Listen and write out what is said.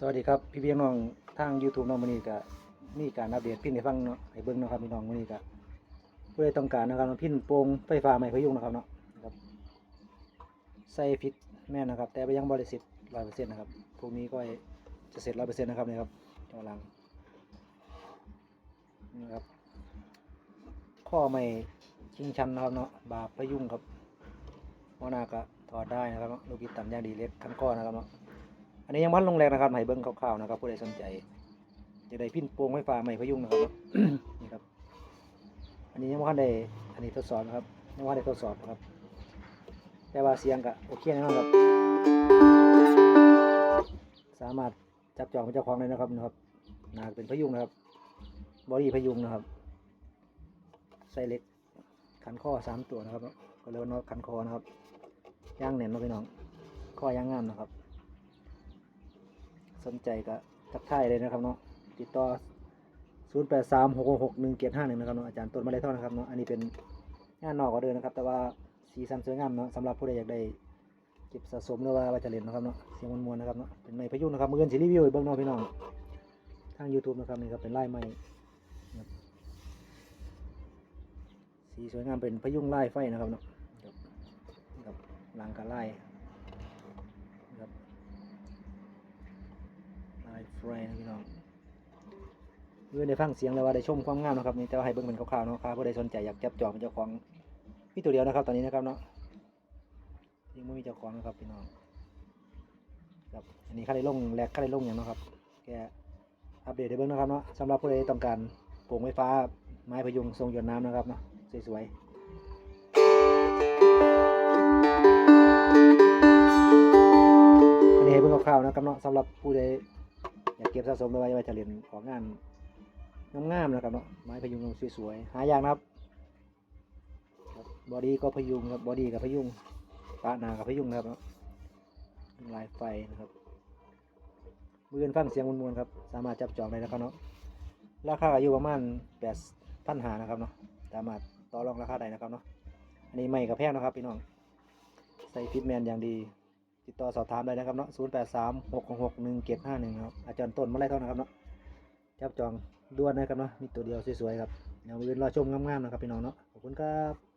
สวัสดีครับพี่เพียงน้องทาง YouTube น้องมื้อนี้ก็มีการอัปเดตพินให้ฟังเนาะให้เบิ่งเนาะครับพี่น้องมื้อนี้ก็ผู้ใดต้องการนะครับพินโปร่งไฟฟ้าไม้พยุงนะครับเนาะครับใส่ฟิตแม่นะครับ แต่ไปยังบ่ได้อยเสร็จ100%นะครับพรุ่งนี้ก็จะเสร็จ100%นต์นะครับนี่ครับจอหลังนี่ครับข้อไม่ชิงชันนะครับเนาะบาปพยุงครับวหน้าก็ถอดได้นะครับลูกบิดต่ำยางดีเล็กขั้นข้อนนะครับเนาะ อันนี้ยังพันลงแรงนะครับให้เบิ้งคร่าวๆนะครับผู้ใดสนใจจะได้พิ้นโปรงไฟฟ้าใหม่พยุงนะครับนี่ครับ อันนี้ยังไม่ทันได้อันนี้ทดสอบนะครับยังไม่ทันได้ทดสอบนะครับ แต่ว่าเสียงก็โอเคน่นอนครับ สามารถจับจองเป็นเจ้าของเลยนะครับนะครับหนาเป็นพยุงนะครับ บอดี้พยุงนะครับไส้เล็กขันข้อสามตัวนะครับ ก็เรียกว่าน็อตขันคอนะครับย่างแน่นเนาะพี่น้องข้อย่างงามนะครับ สนใจก็ทักทายเลยนะครับเนาะติดต่อ 0 8 3 6 6 6 1 7 5 1 นะครับเนาะอาจารย์ต้นมาได้เท่านะครับเนาะอันนี้เป็นงานนอกก็เดินนะครับ แต่ว่าสีสันสวยงามเนาะสำหรับผู้ใดอยากได้เก็บสะสมหรือว่าว่าจะเล่นนะครับเนาะเสียงมวลๆนะครับเนาะเป็นไม้พยุงนะครับมือเงินสีรีวิวเบิ้องนาะพี่น้องทาง YouTube นะครับนี่ครับเป็นลายไม้สีสวยงามเป็นพยุงลายไฟนะครับเนาะครับครังกับลายนะครับ ลายนะพี่น้องเพื่อได้ฟังเสียงเลยว่าได้ชมความงามนะครับนี่แต่ว่าให้เบิ่งเป็นคร่าวๆเนาะครับผู้ใดสนใจอยากจับจองเป็นเจ้าของมีตัวเดียวนะครับ ตอนนี้นะครับเนาะยังไม่มีเจ้าของนะครับพี่น้องครับอันนี้ค่าได้ลงแลกค่าได้ลงอย่างนะครับแกอัปเดตได้เบิ่งนะครับเนาะสำหรับผู้ใดต้องการโป่งไฟฟ้าไม้พยุงทรงหยดน้ำนะครับเนาะสวยๆอันนี้ให้เบิ่งคร่าวๆนะครับเนาะสำหรับผู้ใด อยากเก็บสะสมเอาไว้ไว้จะเรียนของงานงามๆนะครับเนาะไม้พยุงสวยๆหายากนะครับบอดี้ก็พยุงครับบอดี้กับพยุงปะหนากับพยุงนะครับเนาะลายไฟนะครับมืออนฟังเสียงมวลๆครับ สามารถจับจองได้นะครับเนาะราคาก็อยู่ประมาณแปดพันหานะครับเนาะสามารถต่อรองราคาได้นะครับเนาะอันนี้ไม่กับแพงนะครับพี่น้องใส่ฟิตแมนอย่างดี ติดต่อสอบถามได้นะครับเนาะ0 8 3 6 6 1 1 7 5 1ครับอาจารย์ต้นมาไล่เท่านะครับเนาะจับจองด้วนนะครับเนาะมีตัวเดียวสวยๆครับเดี๋ยวมืออนรอชมงามๆนะครับพี่น้องเนาะขอบคุณครับ